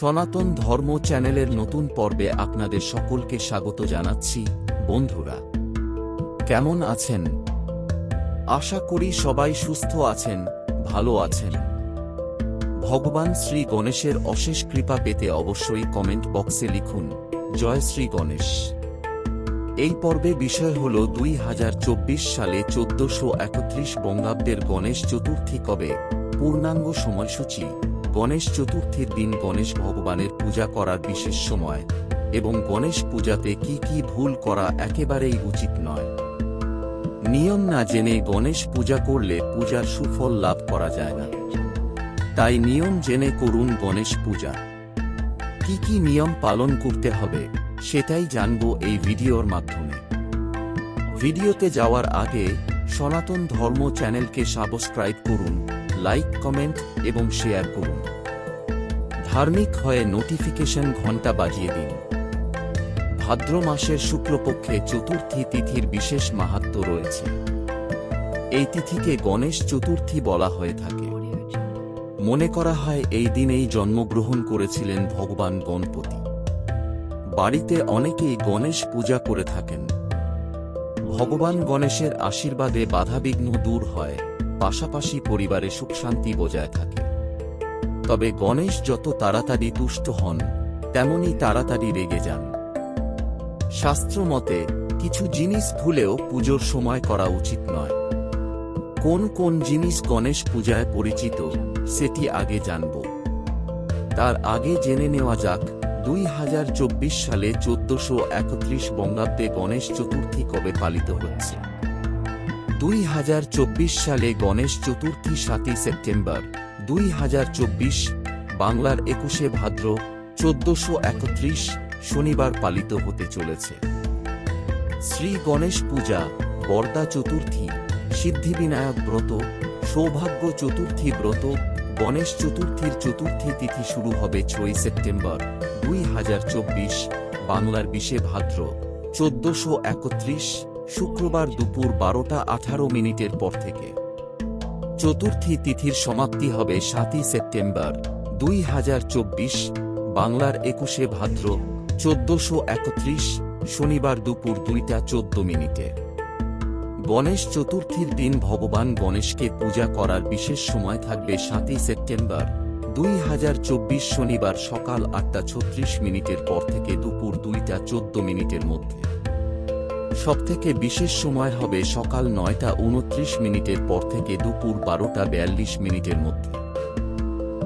সনাতন ধর্ম চ্যানেলের নতুন পর্বে আপনাদের সকলকে স্বাগত জানাচ্ছি, বন্ধুরা। কেমন আছেন? আশা করি সবাই সুস্থ আছেন, ভালো আছেন। ভগবান শ্রী গণেশের অশেষ কৃপা পেতে অবশ্যই কমেন্ট বক্সে লিখুন, জয় শ্রী গণেশ। এই পর্বে বিষয় হল দুই হাজার চব্বিশ সালে চোদ্দশো একত্রিশ বঙ্গাব্দের গণেশ চতুর্থী কবে? পূর্ণাঙ্গ সময়সূচি। গণেশ চতুর্থীর দিন গণেশ ভগবানের পূজা করার বিশেষ সময়, এবং গণেশ পূজাতে কি কি ভুল করা একেবারেই উচিত নয়। নিয়ম না জেনে গণেশ পূজা করলে পূজার সুফল লাভ করা যায় না। তাই নিয়ম জেনে করুন গণেশ পূজা। কি কি নিয়ম পালন করতে হবে, সেটাই জানব এই ভিডিওর মাধ্যমে। ভিডিওতে যাওয়ার আগে সনাতন ধর্ম চ্যানেলকে সাবস্ক্রাইব করুন। লাইক, কমেন্ট এবং শেয়ার করুন। ধার্মিক হয়ে নোটিফিকেশন ঘণ্টা বাজিয়ে দিন। ভাদ্র মাসের শুক্লপক্ষে চতুর্থী তিথির বিশেষ মাহাত্ম্য রয়েছে। এই তিথিকে গণেশ চতুর্থী বলা হয়ে থাকে। মনে করা হয় এই দিনেই জন্মগ্রহণ করেছিলেন ভগবান গণপতি। বাড়িতে অনেকেই গণেশ পূজা করে থাকেন। ভগবান গণেশের আশীর্বাদে বাধাবিঘ্ন দূর হয়। পাশাপাশি পরিবারে সুখ শান্তি বজায় থাকে। তবে গণেশ যত তাড়াতাড়ি তুষ্ট হন, তেমনি তাড়াতাড়ি রেগে যান। শাস্ত্র মতে, কিছু জিনিস ভুলেও পুজোর সময় করা উচিত নয়। কোন কোন জিনিস গণেশ পূজায় পরিচিত, সেটি আগে জানব। তার আগে জেনে নেওয়া যাক, দুই হাজার চব্বিশ সালে চোদ্দশো একত্রিশ বঙ্গাব্দে গণেশ চতুর্থী কবে পালিত হচ্ছে। দুই হাজার চব্বিশ সালে গণেশ চতুর্থী সাতই সেপ্টেম্বর, দুই হাজার চব্বিশ বাংলার একুশে ভাদ্র, চোদ্দশো একত্রিশ শনিবার পালিত হতে চলেছে। শ্রী গণেশ পূজা, বরদা চতুর্থী, সিদ্ধিবিনায়ক ব্রত, সৌভাগ্য চতুর্থী ব্রত, গণেশ চতুর্থীর চতুর্থী তিথি শুরু হবে ছয় সেপ্টেম্বর, দুই হাজার চব্বিশ বাংলার বিশে ভাদ্র, চোদ্দশো একত্রিশ শুক্রবার দুপুর বারোটা আঠারো মিনিটের পর থেকে। চতুর্থী তিথির সমাপ্তি হবে সাতই সেপ্টেম্বর, দুই হাজার চব্বিশ, বাংলার একুশে ভাদ্র, চোদ্দশো একত্রিশ, শনিবার দুপুর দুইটা চোদ্দ মিনিটে। গণেশ চতুর্থীর দিন ভগবান গণেশকে পূজা করার বিশেষ সময় থাকবে সাতই সেপ্টেম্বর, দুই হাজার চব্বিশ শনিবার সকাল আটটা ছত্রিশ মিনিটের পর থেকে দুপুর দুইটা চোদ্দ মিনিটের মধ্যে। সবথেকে বিশেষ সময় হবে সকাল নয়টা উনত্রিশ মিনিটের পর থেকে দুপুর বারোটা বিয়াল্লিশ মিনিটের মধ্যে।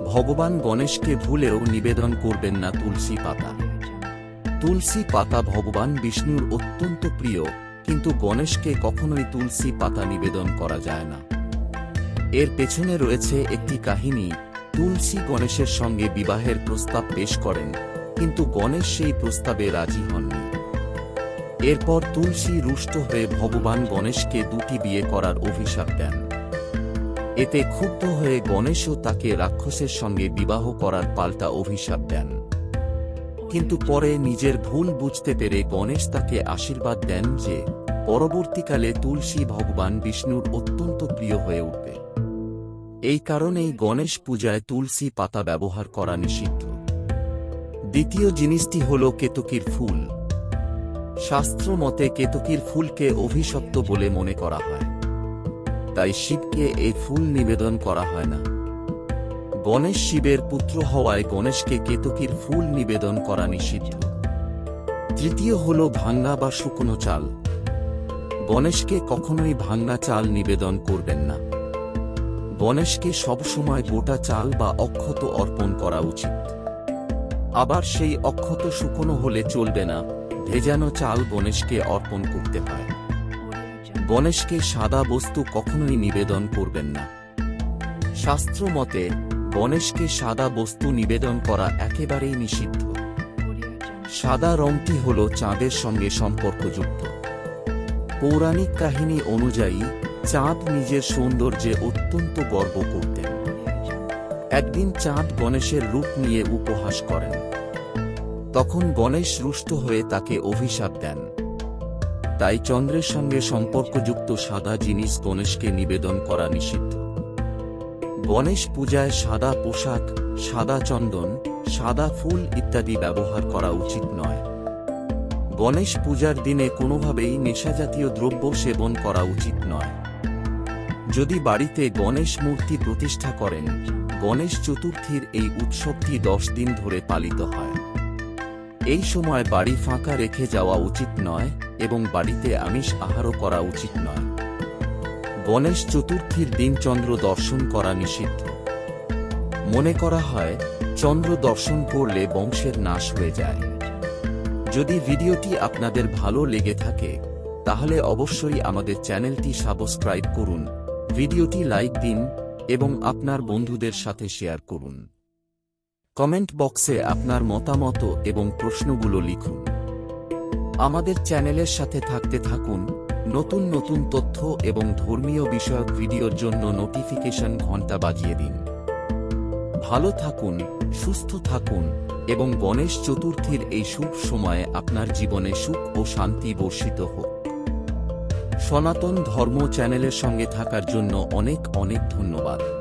ভগবান গণেশকে ভুলেও নিবেদন করবেন না তুলসী পাতা। তুলসী পাতা ভগবান বিষ্ণুর অত্যন্ত প্রিয়, কিন্তু গণেশকে কখনোই তুলসী পাতা নিবেদন করা যায় না। এর পেছনে রয়েছে একটি কাহিনী, তুলসী গণেশের সঙ্গে বিবাহের প্রস্তাব পেশ করেন, কিন্তু গণেশ সেই প্রস্তাবে রাজি হননি। এরপর তুলসী রুষ্ট হয়ে ভগবান গণেশকে দুটি বিয়ে করার অভিশাপ দেন। এতে ক্ষুব্ধ হয়ে গণেশও তাকে রাক্ষসের সঙ্গে বিবাহ করার পাল্টা অভিশাপ দেন। কিন্তু পরে নিজের ভুল বুঝতে পেরে গণেশ তাকে আশীর্বাদ দেন যে, পরবর্তীকালে তুলসী ভগবান বিষ্ণুর অত্যন্ত প্রিয় হয়ে উঠবে। এই কারণেই গণেশ পূজায় তুলসী পাতা ব্যবহার করা নিষিদ্ধ। দ্বিতীয় জিনিসটি হল কেতকীর ফুল। শাস্ত্র মতে কেতকীর ফুলকে অভিশপ্ত বলে মনে করা হয়। তাই শিবকে এই ফুল নিবেদন করা হয় না। গণেশ শিবের পুত্র হওয়ায় গণেশকে কেতকীর ফুল নিবেদন করা নিষিদ্ধ। তৃতীয় হল ভাঙ্গা বা শুকনো চাল। গণেশকে কখনোই ভাঙ্গা চাল নিবেদন করবেন না। গণেশকে সবসময় গোটা চাল বা অক্ষত অর্পণ করা উচিত। আবার সেই অক্ষত শুকনো হলে চলবে না। ভেজানো চাল গণেশকে অর্পণ করতে হয়। গণেশকে সাদা বস্তু কখনোই নিবেদন করবেন না। শাস্ত্র মতে গণেশকে সাদা বস্তু নিবেদন করা একেবারেই নিষিদ্ধ। সাদা রংটি হল চাঁদের সঙ্গে সম্পর্কযুক্ত। পৌরাণিক কাহিনী অনুযায়ী, চাঁদ নিজের সৌন্দর্যে অত্যন্ত গর্ব করতেন। একদিন চাঁদ গণেশের রূপ নিয়ে উপহাস করেন। তখন গণেশ রুষ্ট হয়ে তাকে অভিশাপ দেন। তাই চন্দ্রের সঙ্গে সম্পর্কযুক্ত সাদা জিনিস গণেশকে নিবেদন করা নিষিদ্ধ। গণেশ পূজায় সাদা পোশাক, সাদা চন্দন, সাদা ফুল ইত্যাদি ব্যবহার করা উচিত নয়। গণেশ পূজার দিনে কোনোভাবেই নেশাজাতীয় দ্রব্য সেবন করা উচিত নয়। যদি বাড়িতে গণেশ মূর্তি প্রতিষ্ঠা করেন, গণেশ চতুর্থীর এই উৎসবটি দশ দিন ধরে পালিত হয়। এই সময় বাড়ি ফাঁকা রেখে যাওয়া উচিত নয় এবং বাড়িতে আমিষ আহারও করা উচিত নয়। গণেশ চতুর্থীর দিন চন্দ্র দর্শন করা নিষিদ্ধ। মনে করা হয়, চন্দ্র দর্শন করলে বংশের নাশ হয়ে যায়। যদি ভিডিওটি আপনাদের ভালো লেগে থাকে, তাহলে অবশ্যই আমাদের চ্যানেলটি সাবস্ক্রাইব করুন, ভিডিওটি লাইক দিন, এবং আপনার বন্ধুদের সাথে শেয়ার করুন। কমেন্ট বক্সে আপনার মতামত এবং প্রশ্নগুলো লিখুন। আমাদের চ্যানেলের সাথে থাকতে থাকুন। নতুন নতুন তথ্য এবং ধর্মীয় বিষয়ক ভিডিওর জন্য নোটিফিকেশন ঘণ্টা বাজিয়ে দিন। ভালো থাকুন, সুস্থ থাকুন এবং গণেশ চতুর্থীর এই শুভ সময়ে আপনার জীবনে সুখ ও শান্তি বর্ষিত হোক। সনাতন ধর্ম চ্যানেলের সঙ্গে থাকার জন্য অনেক অনেক ধন্যবাদ।